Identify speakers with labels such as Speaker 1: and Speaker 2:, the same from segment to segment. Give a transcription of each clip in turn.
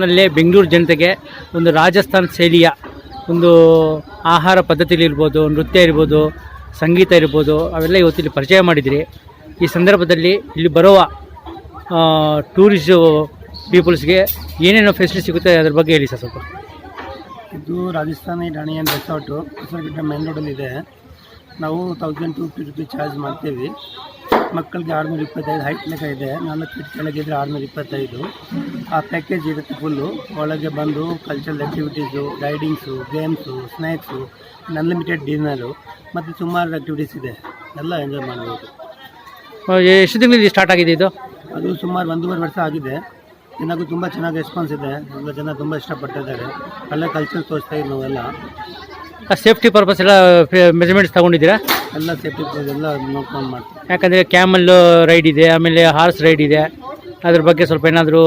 Speaker 1: ನಲ್ಲೇ ಬೆಂಗಳೂರು ಜನತೆಗೆ ಒಂದು ರಾಜಸ್ಥಾನ ಶೈಲಿಯ ಒಂದು ಆಹಾರ ಪದ್ಧತಿಲಿರ್ಬೋದು ನೃತ್ಯ ಇರ್ಬೋದು, ಸಂಗೀತ ಇರ್ಬೋದು, ಅವೆಲ್ಲ ಇವತ್ತಿಲ್ಲಿ ಪರಿಚಯ ಮಾಡಿದಿರಿ. ಈ ಸಂದರ್ಭದಲ್ಲಿ ಇಲ್ಲಿ ಬರುವ ಟೂರಿಸು ಪೀಪಲ್ಸ್ಗೆ ಏನೇನು ಫೆಸಿಲಿಟಿ ಸಿಗುತ್ತೆ ಅದ್ರ ಬಗ್ಗೆ ಹೇಳಿ ಸರ್ ಸ್ವಲ್ಪ.
Speaker 2: ಇದು ರಾಜಸ್ಥಾನಿ ರಾಣಿಯನ್ ರೆಸಾರ್ಟು ಹೊಸಗಿಟ್ಟ ಮೇನ್ ರೋಡಲ್ಲಿದೆ ನಾವು thousand two fifty rupees charge ಮಾಡ್ತೀವಿ. ಮಕ್ಕಳಿಗೆ ಆರುನೂರ ಇಪ್ಪತ್ತೈದು ಹೈಟ್ ಲೆಕ್ಕ ಇದೆ. ನಾಲ್ಕು ಫೀಟ್ ಕೆಳಗಿದ್ರೆ ಆರುನೂರ ಇಪ್ಪತ್ತೈದು. ಆ ಪ್ಯಾಕೇಜ್ ಇರುತ್ತೆ ಫುಲ್ಲು ಒಳಗೆ ಬಂದು cultural activities ridings games snacks unlimited dinner ಮತ್ತು ಸುಮಾರು ಆ್ಯಕ್ಟಿವಿಟೀಸ್ ಇದೆ. ಎಲ್ಲ ಎಂಜಾಯ್ ಮಾಡ್ಬೋದು
Speaker 1: ಎಷ್ಟು ತಿಂಗಳಲ್ಲಿ ಸ್ಟಾರ್ಟ್ ಆಗಿದೆ ಇದು?
Speaker 2: ಅದು ಸುಮಾರು ಒಂದೂವರೆ ವರ್ಷ ಆಗಿದೆ. ಜನಕ್ಕೂ ತುಂಬ ಚೆನ್ನಾಗಿ ರೆಸ್ಪಾನ್ಸ್ ಇದೆ. ಎಲ್ಲ ಜನ ತುಂಬ ಇಷ್ಟಪಟ್ಟಿದ್ದಾರೆ ಅಲ್ಲೇ ಕಲ್ಚರ್ ತೋರಿಸ್ತಾ ಇದ್ದೀವಿ ನಾವೆಲ್ಲ
Speaker 1: ಸೇಫ್ಟಿ ಪರ್ಪಸ್ ಎಲ್ಲ ಮೆಜರ್ಮೆಂಟ್ಸ್ ತಗೊಂಡಿದ್ದೀರಾ?
Speaker 2: ಎಲ್ಲ ಸೇಫ್ಟಿ ಎಲ್ಲ ನೋಡ್ಕೊಂಡು ಮಾಡ್ತೀವಿ.
Speaker 1: ಯಾಕಂದರೆ ಕ್ಯಾಮಲ್ ರೈಡ್ ಇದೆ ಆಮೇಲೆ ಹಾರ್ಸ್ ರೈಡ್ ಇದೆ. ಅದ್ರ ಬಗ್ಗೆ ಸ್ವಲ್ಪ ಏನಾದರೂ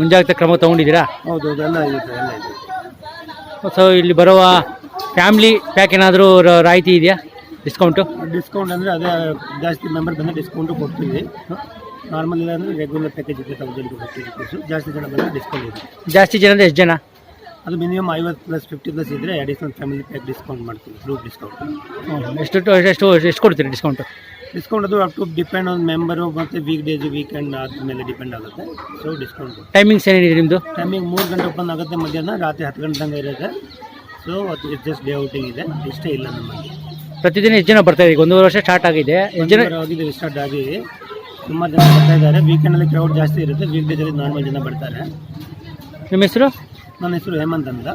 Speaker 1: ಮುಂಜಾಗ್ರತೆ ಕ್ರಮ ತಗೊಂಡಿದ್ದೀರಾ?
Speaker 2: ಹೌದು ಹೌದು ಎಲ್ಲ ಇದೆ ಎಲ್ಲ ಇದೆ.
Speaker 1: ಸೊ ಇಲ್ಲಿ ಬರುವ ಫ್ಯಾಮ್ಲಿ ಪ್ಯಾಕ್ ಏನಾದರೂ ರಾಯಿತಿ ಇದೆಯಾ? ಡಿಸ್ಕೌಂಟು?
Speaker 2: ಡಿಸ್ಕೌಂಟ್ ಅಂದರೆ ಅದೇ ಜಾಸ್ತಿ ಮೆಂಬರ್ ಬಂದರೆ ಡಿಸ್ಕೌಂಟು ಕೊಡ್ತೀವಿ. ನಾರ್ಮಲ್ ಅಂದರೆ ರೆಗ್ಯುಲರ್ ಪ್ಯಾಕೇಜ್ ಇದೆ ತೌಸಂಡ್ ಫಿಫ್ಟಿ ರುಪೀಸು ಜಾಸ್ತಿ ಜನ ಬಂದರೆ ಡಿಸ್ಕೌಂಟ್ ಇದೆ
Speaker 1: ಜಾಸ್ತಿ ಜನ ಅಂದರೆ ಎಷ್ಟು ಜನ?
Speaker 2: ಅದು ಮಿನಿಮಮ್ ಐವತ್ತು ಪ್ಲಸ್ ಫಿಫ್ಟಿ ಪ್ಲಸ್ ಇದ್ದರೆ ಅಡಿಷನಲ್ ಫ್ಯಾಮಿಲಿ ಪ್ಯಾಕ್ ಡಿಸ್ಕೌಂಟ್ ಮಾಡ್ತೀವಿ ಗ್ರೂಪ್ ಡಿಸ್ಕೌಂಟ್
Speaker 1: ಎಷ್ಟು ಎಷ್ಟು ಎಷ್ಟು ಎಷ್ಟು ಕೊಡ್ತೀರಿ ಡಿಸ್ಕೌಂಟ್
Speaker 2: ಡಿಸ್ಕೌಂಟ್ ಅದು up to depend on member ಮತ್ತು ವೀಕ್ ಡೇಸ್ ವೀಕೆಂಡ್ ಆದಮೇಲೆ ಡಿಪೆಂಡ್ ಆಗುತ್ತೆ. ಸೊ ಡಿಸ್ಕೌಂಟ್
Speaker 1: ಟೈಮಿಂಗ್ಸ್ ಏನಿದೆ ನಿಮ್ಮದು
Speaker 2: ಟೈಮಿಂಗ್ ಮೂರು ಗಂಟೆ ಓಪನ್ ಆಗುತ್ತೆ ಮಧ್ಯಾಹ್ನ ರಾತ್ರಿ ಹತ್ತು ಗಂಟೆ ತನಕ ಇರುತ್ತೆ. ಸೊ ಅದು ಜಸ್ಟ್ ಡೇ ಔಟಿಂಗ್ ಇದೆ ಇಷ್ಟೇ ಇಲ್ಲ ನಮ್ಮಲ್ಲಿ
Speaker 1: ಪ್ರತಿದಿನ ಎಷ್ಟು ಜನ ಬರ್ತಾ ಇದೆ ಒಂದೂವರೆ ವರ್ಷ ಸ್ಟಾರ್ಟ್ ಆಗಿದೆ. ಎಷ್ಟು ಜನ
Speaker 2: ಆಗಿದೆ ಸ್ಟಾರ್ಟ್ ಆಗಿ ತುಂಬ ಜನ ಬರ್ತಾ ಇದ್ದಾರೆ. ವೀಕೆಂಡಲ್ಲಿ ಕ್ರೌಡ್ ಜಾಸ್ತಿ ಇರುತ್ತೆ ವೀಕ್ ಡೇಸಲ್ಲಿ ನಾರ್ಮಲ್ ಜನ ಬರ್ತಾರೆ.
Speaker 1: ನಿಮ್ಮ ಹೆಸರು?
Speaker 2: ನನ್ನ ಹೆಸರು ಹೇಮಂತ್ ಅಂತ